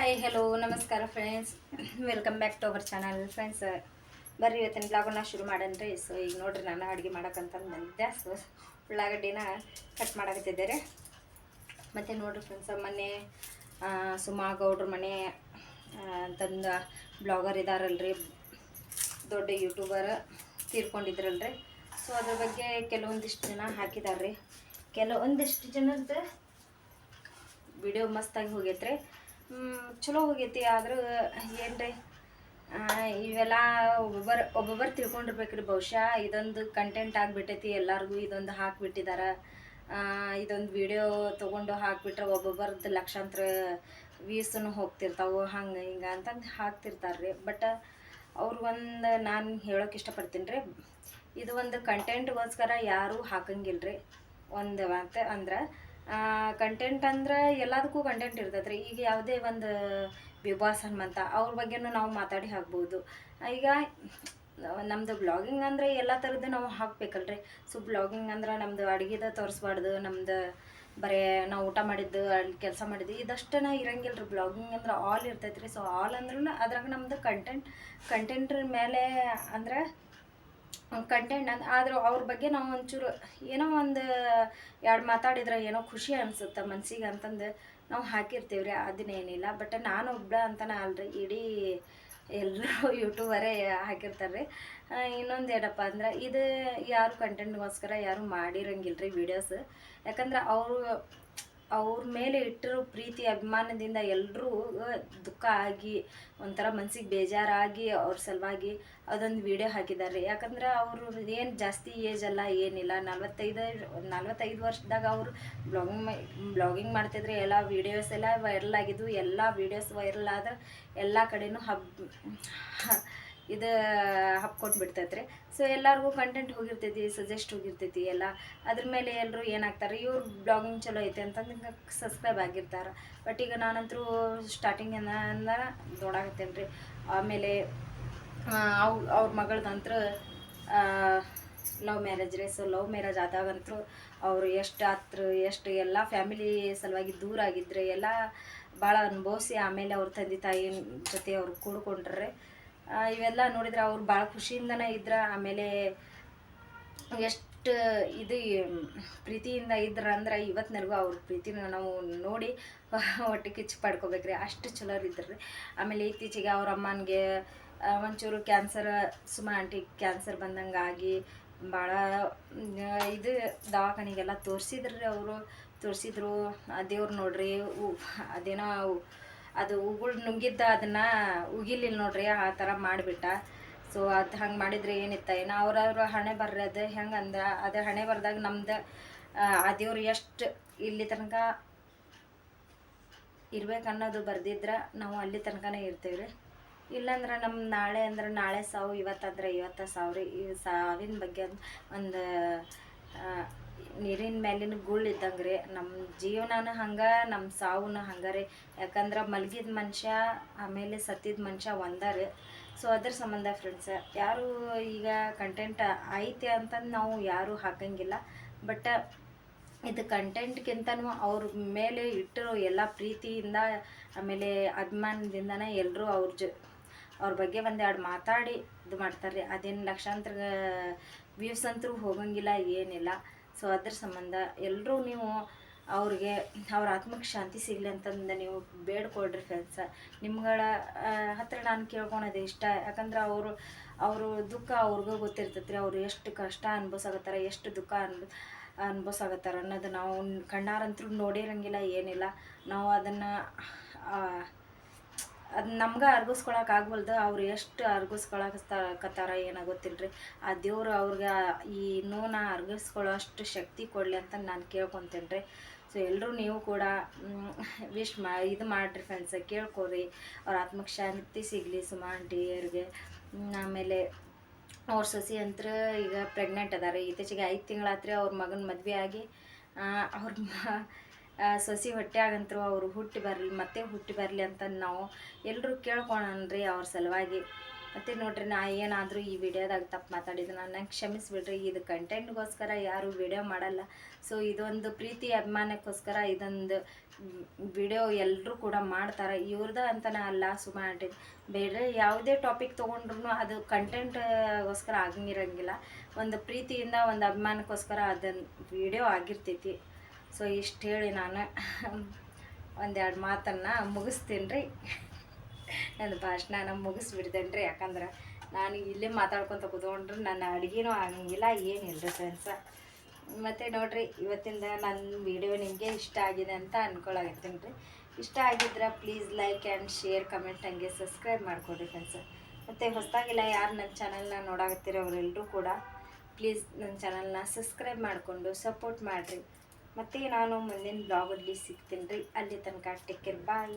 Hi hello ನಮಸ್ಕಾರ friends welcome back to our channel friends ಬರ್ರಿ, ಇವತ್ತಿನ ಬ್ಲಾಗನ್ನ ಶುರು ಮಾಡನ್ರಿ. ಸೊ ಈಗ ನೋಡಿರಿ, ನಾನು ಅಡುಗೆ ಮಾಡಕ್ಕಂತಂದು ಬಂದಿದ್ದೆ. ಸೊ ಉಳ್ಳಾಗಡ್ಡಿನ ಕಟ್ ಮಾಡಕತ್ತಿದ್ದಾರೆ. ಮತ್ತು ನೋಡಿರಿ ಫ್ರೆಂಡ್ಸ್ ಮೊನ್ನೆ ಸುಮಾ ಗೌಡ್ರ ಮನೆ ಅಂತಂದು ಬ್ಲಾಗರ್ ಇದಾರಲ್ರಿ. ದೊಡ್ಡ ಯೂಟ್ಯೂಬರ್ ತೀರ್ಕೊಂಡಿದ್ರಲ್ರಿ. ಸೊ ಅದ್ರ ಬಗ್ಗೆ ಕೆಲವೊಂದಿಷ್ಟು ಜನ ಹಾಕಿದಾರ್ರಿ. ಕೆಲವೊಂದಿಷ್ಟು ಜನದ ವಿಡಿಯೋ ಮಸ್ತಾಗಿ ಹೋಗೈತ್ರಿ. ಚಲೋ ಹೋಗೈತಿ, ಆದರೂ ಏನು ರೀ ಇವೆಲ್ಲ ಒಬ್ಬೊಬ್ಬರು ಒಬ್ಬೊಬ್ಬರು ತಿಳ್ಕೊಂಡಿರ್ಬೇಕ್ರಿ, ಬಹುಶಃ ಇದೊಂದು ಕಂಟೆಂಟ್ ಆಗಿಬಿಟ್ಟೈತಿ, ಎಲ್ಲರಿಗೂ ಇದೊಂದು ಹಾಕಿಬಿಟ್ಟಿದ್ದಾರೆ ಇದೊಂದು ವಿಡಿಯೋ ತೊಗೊಂಡು ಹಾಕಿಬಿಟ್ರೆ ಒಬ್ಬೊಬ್ಬರದ್ದು ಲಕ್ಷಾಂತರ ವೀಸನ್ನು ಹೋಗ್ತಿರ್ತಾವೆ, ಹಂಗೆ ಹಿಂಗೆ ಅಂತಂದು ಹಾಕ್ತಿರ್ತಾರೆ ರೀ ಬಟ್ ಅವ್ರು ಒಂದು ನಾನು ಹೇಳೋಕೆ ಇಷ್ಟಪಡ್ತೀನಿ ರೀ ಇದು ಒಂದು ಕಂಟೆಂಟ್ಗೋಸ್ಕರ ಯಾರೂ ಹಾಕಂಗಿಲ್ಲ ರೀ ಒಂದು ಅಂತ ಅಂದ್ರೆ ಕಂಟೆಂಟ್ ಅಂದ್ರೆ ಎಲ್ಲದಕ್ಕೂ ಕಂಟೆಂಟ್ ಇರ್ತೈತೆ ರೀ ಈಗ ಯಾವುದೇ ಒಂದು ಬಾಸ್ ಹನುಮಂತ ಅವ್ರ ಬಗ್ಗೆನೂ ನಾವು ಮಾತಾಡಿ ಹಾಕ್ಬೋದು. ಈಗ ನಮ್ಮದು ಬ್ಲಾಗಿಂಗ್ ಅಂದರೆ ಎಲ್ಲ ಥರದ್ದು ನಾವು ಹಾಕ್ಬೇಕಲ್ರಿ. ಸೊ ಬ್ಲಾಗಿಂಗ್ ಅಂದ್ರೆ ನಮ್ಮದು ಅಡುಗೆದ ತೋರಿಸ್ಬಾರ್ದು, ನಮ್ದು ಬರೇ ನಾವು ಊಟ ಮಾಡಿದ್ದು, ಅಲ್ಲಿ ಕೆಲಸ ಮಾಡಿದ್ದು ಇದಷ್ಟೇ ಇರಂಗಿಲ್ಲ ರೀ ಬ್ಲಾಗಿಂಗ್ ಅಂದ್ರೆ ಆಲ್ ಇರ್ತೈತೆ ಸೊ ಆಲ್ ಅಂದ್ರೂ ಅದ್ರಾಗ ನಮ್ಮದು ಕಂಟೆಂಟ್ ಕಂಟೆಂಟ್ರ ಮೇಲೆ ಅಂದ್ರೆ ಕಂಟೆಂಟ್ ಅಂತ ಆದರೂ ಅವ್ರ ಬಗ್ಗೆ ನಾವು ಒಂಚೂರು ಏನೋ ಒಂದು ಎರಡು ಮಾತಾಡಿದ್ರೆ ಏನೋ ಖುಷಿ ಅನಿಸುತ್ತೆ ಮನ್ಸಿಗೆ ಅಂತಂದು ನಾವು ಹಾಕಿರ್ತೀವಿ ರೀ ಅದನ್ನೇನಿಲ್ಲ ಬಟ್ ನಾನು ಒಬ್ಬಳ ಅಂತನ ಅಲ್ರಿ, ಇಡೀ ಎಲ್ಲರೂ ಯೂಟ್ಯೂಬರೇ ಹಾಕಿರ್ತಾರೆ ರೀ. ಇನ್ನೊಂದು ಏನಪ್ಪ ಅಂದ್ರೆ ಇದು ಯಾರು ಕಂಟೆಂಟ್ಗೋಸ್ಕರ ಯಾರು ಮಾಡಿರಂಗಿಲ್ಲ ರೀ ವೀಡಿಯೋಸ್ ಯಾಕಂದ್ರೆ ಅವರು ಅವ್ರ ಮೇಲೆ ಇಟ್ಟಿರೋ ಪ್ರೀತಿ, ಅಭಿಮಾನದಿಂದ ಎಲ್ಲರೂ ದುಃಖ ಆಗಿ, ಒಂಥರ ಮನ್ಸಿಗೆ ಬೇಜಾರಾಗಿ ಅವ್ರ ಸಲುವಾಗಿ ಅದೊಂದು ವಿಡಿಯೋ ಹಾಕಿದ್ದಾರೆ ಯಾಕಂದ್ರೆ ಅವರು ಏನು ಜಾಸ್ತಿ ಏಜ್ ಅಲ್ಲ, ಏನಿಲ್ಲ. ನಲ್ವತ್ತೈದು ನಲ್ವತ್ತೈದು ವರ್ಷದಾಗ ಅವರು ಬ್ಲಾಗಿಂಗ್ ಬ್ಲಾಗಿಂಗ್ ಮಾಡ್ತಿದ್ರೆ ಎಲ್ಲ ವೀಡಿಯೋಸ್ ಎಲ್ಲ ವೈರಲ್ ಆಗಿದ್ದು ಎಲ್ಲ ವೀಡಿಯೋಸ್ ವೈರಲ್ ಆದ್ರೆ ಎಲ್ಲ ಕಡೆನೂ ಹಬ್, ಹ- ಇದು ಹಬ್ಕೊಂಡು ಬಿಡ್ತೈತ್ರಿ. ಸೊ ಎಲ್ಲರಿಗೂ ಕಂಟೆಂಟ್ ಹೋಗಿರ್ತೈತಿ ಸಜೆಸ್ಟ್ ಹೋಗಿರ್ತೈತಿ ಎಲ್ಲ. ಅದ್ರ ಮೇಲೆ ಎಲ್ಲರೂ ಏನಾಗ್ತಾರೆ ಇವ್ರ ಬ್ಲಾಗಿಂಗ್ ಚಲೋ ಐತೆ ಅಂತಂದು ಹಿಂಗೆ ಸಬ್ಸ್ಕ್ರೈಬ್ ಆಗಿರ್ತಾರೆ. ಬಟ್ ಈಗ ನಾನಂತರೂ ಸ್ಟಾರ್ಟಿಂಗ್ ನೋಡಾಕತ್ತೇನೆ ರೀ ಆಮೇಲೆ ಅವ್, ಅವ್ರ ಮಗಳದಂತ್ರ ಲವ್ ಮ್ಯಾರೇಜ್ ರೀ. ಸೊ ಲವ್ ಮ್ಯಾರೇಜ್ ಆದಾಗಂತರೂ ಅವರು ಎಷ್ಟು ಹತ್ರ ಎಷ್ಟು ಎಲ್ಲ ಫ್ಯಾಮಿಲಿ ಸಲುವಾಗಿ ದೂರ ಆಗಿದ್ರೆ ಎಲ್ಲ ಭಾಳ ಅನುಭವಿಸಿ ಆಮೇಲೆ ಅವ್ರ ತಂದೆ ತಾಯಿ ಜೊತೆ ಅವ್ರು ಕೂಡ್ಕೊಂಡ್ರೆ ಇವೆಲ್ಲ ನೋಡಿದ್ರೆ ಅವ್ರು ಭಾಳ ಖುಷಿಯಿಂದನೇ ಇದ್ರ. ಆಮೇಲೆ ಎಷ್ಟು ಇದು ಪ್ರೀತಿಯಿಂದ ಇದ್ರ ಅಂದ್ರೆ ಇವತ್ತಿನವರೆಗೂ ಅವ್ರ ಪ್ರೀತಿನ ನಾವು ನೋಡಿ ಹೊಟ್ಟೆ ಕಿಚ್ಚು ಪಡ್ಕೋಬೇಕ್ರಿ. ಅಷ್ಟು ಚಲೋ ಇದ್ರಿ ಆಮೇಲೆ ಇತ್ತೀಚೆಗೆ ಅವ್ರ ಅಮ್ಮನಿಗೆ ಒಂಚೂರು ಕ್ಯಾನ್ಸರ್, ಸುಮಾ ಆಂಟಿ ಕ್ಯಾನ್ಸರ್ ಬಂದಂಗೆ ಆಗಿ ಭಾಳ ಇದು ದವಾಖಾನಿಗೆಲ್ಲ ತೋರಿಸಿದ್ರಿ ಅವರು. ತೋರಿಸಿದ್ರು. ದೇವ್ರು ನೋಡ್ರಿ ಅದೇನೋ ಅದು ಉಗುಳ್ ನುಂಗಿದ್ದ ಅದನ್ನು ಉಗಿಲಿಲ್ಲ ನೋಡ್ರಿ, ಆ ಥರ ಮಾಡಿಬಿಟ್ಟ. ಸೊ ಅದು ಹಂಗೆ ಮಾಡಿದ್ರೆ ಏನಿತ್ತ, ಏನೋ ಅವ್ರವ್ರ ಹಣೆ ಬರೋದು ಹೆಂಗೆ ಅಂದ್ರೆ ಅದು ಹಣೆ ಬರ್ದಾಗ ನಮ್ದು, ಆ ದೇವ್ರು ಎಷ್ಟು ಇಲ್ಲಿ ತನಕ ಇರ್ಬೇಕು ಅನ್ನೋದು ಬರ್ದಿದ್ರೆ ನಾವು ಅಲ್ಲಿ ತನಕನೇ ಇರ್ತೀವಿ ರೀ. ಇಲ್ಲಾಂದ್ರೆ ನಮ್ಮ ನಾಳೆ ಅಂದ್ರೆ ನಾಳೆ ಸಾವು ಇವತ್ತಂದ್ರೆ ಇವತ್ತ ಸಾವು ರೀ ಈ ಸಾವಿನ ಬಗ್ಗೆ ಒಂದು ನೀರಿನ ಮೇಲಿನ ಗುಳ್ ಇದ್ದಂಗೆ ರೀ. ನಮ್ಮ ಜೀವನನೂ ಹಂಗೆ ನಮ್ಮ ಸಾವುನು ಹಂಗೆ ರೀ. ಯಾಕಂದ್ರೆ ಮಲಗಿದ ಮನುಷ್ಯ ಆಮೇಲೆ ಸತ್ತಿದ ಮನುಷ್ಯ ಒಂದೇ ರೀ. ಸೊ ಅದ್ರ ಸಂಬಂಧ ಫ್ರೆಂಡ್ಸ್ ಯಾರು ಈಗ ಕಂಟೆಂಟ್ ಐತೆ ಅಂತಂದು ನಾವು ಯಾರೂ ಹಾಕಂಗಿಲ್ಲ. ಬಟ್ ಇದು ಕಂಟೆಂಟ್ಗಿಂತನೂ ಅವ್ರ ಮೇಲೆ ಇಟ್ಟಿರೋ ಎಲ್ಲ ಪ್ರೀತಿಯಿಂದ, ಆಮೇಲೆ ಅಭಿಮಾನದಿಂದನೇ ಎಲ್ಲರೂ ಅವ್ರ ಜೊ, ಅವ್ರ ಬಗ್ಗೆ ಒಂದೆರಡು ಮಾತಾಡಿ ಇದು ಮಾಡ್ತಾರೆ ಅದೇನು ಲಕ್ಷಾಂತರ ವ್ಯೂಸ್ ಅಂತೂ ಹೋಗಂಗಿಲ್ಲ, ಏನಿಲ್ಲ. ಸೊ ಅದ್ರ ಸಂಬಂಧ ಎಲ್ಲರೂ ನೀವು ಅವ್ರಿಗೆ ಅವ್ರ ಆತ್ಮಕ್ಕೆ ಶಾಂತಿ ಸಿಗಲಿ ಅಂತಂದು ನೀವು ಬೇಡ್ಕೊಳ್ರಿ ಫ್ರೆಂಡ್ಸ ನಿಮ್ಗಳ ಹತ್ರ ನಾನು ಕೇಳ್ಕೊಳೋದು ಇಷ್ಟ. ಯಾಕಂದ್ರೆ ಅವರು ಅವರು ದುಃಖ ಅವ್ರಿಗೂ ಗೊತ್ತಿರ್ತೈತೆ ರೀ ಅವ್ರು ಎಷ್ಟು ಕಷ್ಟ ಅನ್ಭವಿಸಾಕತ್ತಾರ, ಎಷ್ಟು ದುಃಖ ಅನ್ಭ ಅನ್ಭವಿಸಾಗತ್ತಾರ ಅನ್ನೋದು ನಾವು ಕಣ್ಣಾರಂತರೂ ನೋಡಿರಂಗಿಲ್ಲ, ಏನಿಲ್ಲ. ನಾವು ಅದನ್ನು ಅದು ನಮ್ಗೆ ಅರ್ಗಿಸ್ಕೊಳಕ್ಕೆ ಆಗ್ವಲ್ದು, ಅವ್ರು ಎಷ್ಟು ಅರ್ಗಿಸ್ಕೊಳಕತ್ತಾರ ಏನೋ ಗೊತ್ತಿಲ್ರಿ. ಆ ದೇವ್ರು ಅವ್ರಿಗೆ ಈ ನೋನ ಅರ್ಗಿಸ್ಕೊಳ್ಳೋ ಅಷ್ಟು ಶಕ್ತಿ ಕೊಡಲಿ ಅಂತ ನಾನು ಕೇಳ್ಕೊತೇನೆ ರೀ ಸೊ ಎಲ್ಲರೂ ನೀವು ಕೂಡ ವಿಶ್ ಮಾ, ಇದು ಮಾಡಿರಿ ಫ್ರೆಂಡ್ಸ್ ಕೇಳ್ಕೊರಿ. ಅವ್ರ ಆತ್ಮಕ್ಕೆ ಶಾಂತಿ ಸಿಗಲಿ ಸುಮಾ ಅವ್ರಿಗೆ. ಆಮೇಲೆ ಅವ್ರ ಸೊಸಿ ಅಂತ್ರ ಈಗ ಪ್ರೆಗ್ನೆಂಟ್ ಅದಾರೆ. ಇತ್ತೀಚೆಗೆ ಐದು ತಿಂಗಳಾತ್ರಿ ಅವ್ರ ಮಗನ ಮದುವೆ ಆಗಿ. ಅವ್ರ ಸೊಸಿ ಹೊಟ್ಟೆಯಾಗಂತರೂ ಅವರು ಹುಟ್ಟಿ ಬರಲಿ, ಮತ್ತೆ ಹುಟ್ಟಿ ಬರಲಿ ಅಂತ ನಾವು ಎಲ್ಲರೂ ಕೇಳ್ಕೊಳನ್ರಿ ಅವ್ರ ಸಲುವಾಗಿ. ಮತ್ತು ನೋಡ್ರಿ, ನಾ ಏನಾದರೂ ಈ ವಿಡಿಯೋದಾಗ ತಪ್ಪು ಮಾತಾಡಿದ್ದು ನಾನು ನಂಗೆ ಕ್ಷಮಿಸಿಬಿಡ್ರಿ, ಇದು ಕಂಟೆಂಟ್ಗೋಸ್ಕರ ಯಾರೂ ವಿಡಿಯೋ ಮಾಡಲ್ಲ. ಸೊ ಇದೊಂದು ಪ್ರೀತಿ, ಅಭಿಮಾನಕ್ಕೋಸ್ಕರ ಇದೊಂದು ವಿಡಿಯೋ ಎಲ್ಲರೂ ಕೂಡ ಮಾಡ್ತಾರೆ. ಇವ್ರದ ಅಂತನೇ ಅಲ್ಲ ಸುಮಾರು ಬೇರೆ ಯಾವುದೇ ಟಾಪಿಕ್ ತೊಗೊಂಡ್ರು ಅದು ಕಂಟೆಂಟ್ಗೋಸ್ಕರ ಆಗಿರಂಗಿಲ್ಲ ಒಂದು ಪ್ರೀತಿಯಿಂದ, ಒಂದು ಅಭಿಮಾನಕ್ಕೋಸ್ಕರ ಅದನ್ನು ವಿಡಿಯೋ ಆಗಿರ್ತೈತಿ. ಸೊ ಇಷ್ಟು ಹೇಳಿ ನಾನು ಒಂದೆರಡು ಮಾತನ್ನು ಮುಗಿಸ್ತೀನಿ ರೀ. ನನ್ನ ಭಾಷಣ ನಾನು ಮುಗಿಸ್ಬಿಡ್ತೇನೆ ರೀ. ಯಾಕಂದ್ರೆ ನಾನು ಇಲ್ಲೇ ಮಾತಾಡ್ಕೊತ ಕುತ್ಕೊಂಡ್ರೆ ನನ್ನ ಅಡುಗೆನೂ ಆಗಂಗಿಲ್ಲ ಏನಿಲ್ಲ ರೀ ಫ್ರೆಂಡ್ಸ ಮತ್ತು ನೋಡಿರಿ, ಇವತ್ತಿಂದ ನನ್ನ ವಿಡಿಯೋ ನಿಮಗೆ ಇಷ್ಟ ಆಗಿದೆ ಅಂತ ಅನ್ಕೊಳಕತ್ತೀನಿ ರೀ. ಇಷ್ಟ ಆಗಿದ್ರೆ please like and share comment ಹಂಗೆ ಸಬ್ಸ್ಕ್ರೈಬ್ ಮಾಡಿಕೊಡ್ರಿ ಫ್ರೆಂಡ್ಸ ಮತ್ತು ಹೊಸದಾಗಿಲ್ಲ ಯಾರು ನನ್ನ ಚಾನಲ್ನ ನೋಡಾಕತ್ತೀರೋ ಅವರೆಲ್ಲರೂ ಕೂಡ ಪ್ಲೀಸ್ ನನ್ನ ಚಾನಲ್ನ ಸಬ್ಸ್ಕ್ರೈಬ್ ಮಾಡಿಕೊಂಡು ಸಪೋರ್ಟ್ ಮಾಡಿರಿ. ಮತ್ತು ನಾನು ಮುಂದಿನ ಬ್ಲಾಗಲ್ಲಿ ಸಿಗ್ತೀನಿ ರೀ. ಅಲ್ಲಿ ತನಕ ಟೇಕ್ ಕೇರ್ ಬಾಯ್